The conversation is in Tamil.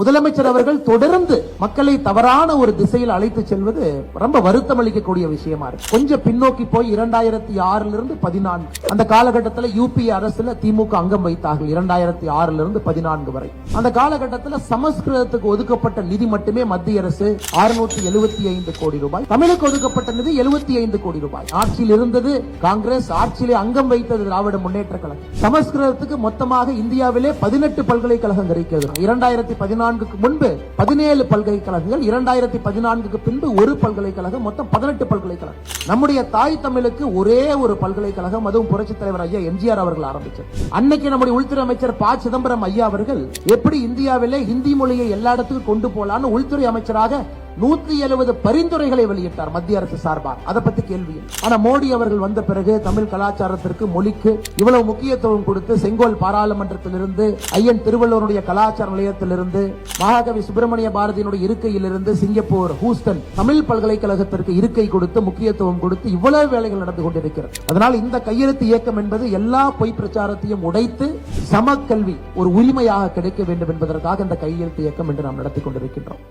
முதலமைச்சர் அவர்கள் தொடர்ந்து மக்களை தவறான ஒரு திசையில் அழைத்து செல்வது ரொம்ப வருத்தம் அளிக்கக்கூடிய விஷயமா இருக்கு. கொஞ்சம் பின்னோக்கி போய் இரண்டாயிரத்தி ஆறுல இருந்து பதினான்கு அந்த காலகட்டத்தில் யூபி அரசுல திமுக அங்கம் வைத்தார்கள் இரண்டாயிரத்தி ஆறுல இருந்து பதினான்கு வரை. அந்த காலகட்டத்தில் சமஸ்கிருதத்துக்கு ஒதுக்கப்பட்ட நிதி மட்டுமே மத்திய அரசு அறுநூற்றி எழுபத்தி ஐந்து கோடி ரூபாய் தமிழுக்கு ஒதுக்கப்பட்ட நிதி எழுபத்தி ஐந்து கோடி ரூபாய். ஆட்சியில் இருந்தது காங்கிரஸ் ஆட்சியிலே அங்கம் வைத்தது திராவிட முன்னேற்ற கழகம். சமஸ்கிருதத்துக்கு மொத்தமாக இந்தியாவிலே பதினெட்டு பல்கலைக்கழகம் இருக்கிறது. இரண்டாயிரத்தி பதினான்குக்கு முன்பு பதினேழு பல்கலைக்கழகங்கள் இரண்டாயிரத்தி பதினான்குக்கு பின்பு ஒரு பல்கலைக்கழகம் மொத்தம் பதினெட்டு பல்கலைக்கழகம். நம்முடைய தாய் தமிழுக்கு ஒரே ஒரு பல்கலைக்கழகம் அதுவும் புரட்சி தலைவர் ஐயா எம்ஜிஆர் அவர்கள் ஆரம்பிச்சார் அன்னைக்கு நம்முடைய உள்துறை அமைச்சர் ப. சிதம்பரம் ஐயா அவர்கள் எப்படி இந்தியாவிலே ஹிந்தி மொழியை எல்லா இடத்துக்கும் கொண்டு போலான்னு உள்துறை அமைச்சராக நூத்தி எழுபது பரிந்துரைகளை வெளியிட்டார் மத்திய அரசு சார்பாக. அதை பத்தி கேள்வி. ஆனா மோடி அவர்கள் வந்த பிறகு தமிழ் கலாச்சாரத்திற்கு மொழிக்கு இவ்வளவு முக்கியத்துவம் கொடுத்து செங்கோல் பாராளுமன்றத்திலிருந்து ஐயன் திருவள்ளுவருடைய கலாச்சார நிலையத்திலிருந்து மகாகவி சுப்பிரமணிய பாரதியினுடைய இருக்கையிலிருந்து சிங்கப்பூர் ஹூஸ்டன் தமிழ் பல்கலைக்கழகத்திற்கு இருக்கை கொடுத்து முக்கியத்துவம் கொடுத்து இவ்வளவு வேலைகள் நடந்து கொண்டிருக்கிறது. அதனால் இந்த கையெழுத்து இயக்கம் என்பது எல்லா பொய் பிரச்சாரத்தையும் உடைத்து சமக்கல்வி ஒரு உரிமையாக கிடைக்க வேண்டும் என்பதற்காக இந்த கையெழுத்து இயக்கம் என்று நாம் நடத்தி கொண்டிருக்கின்றோம்.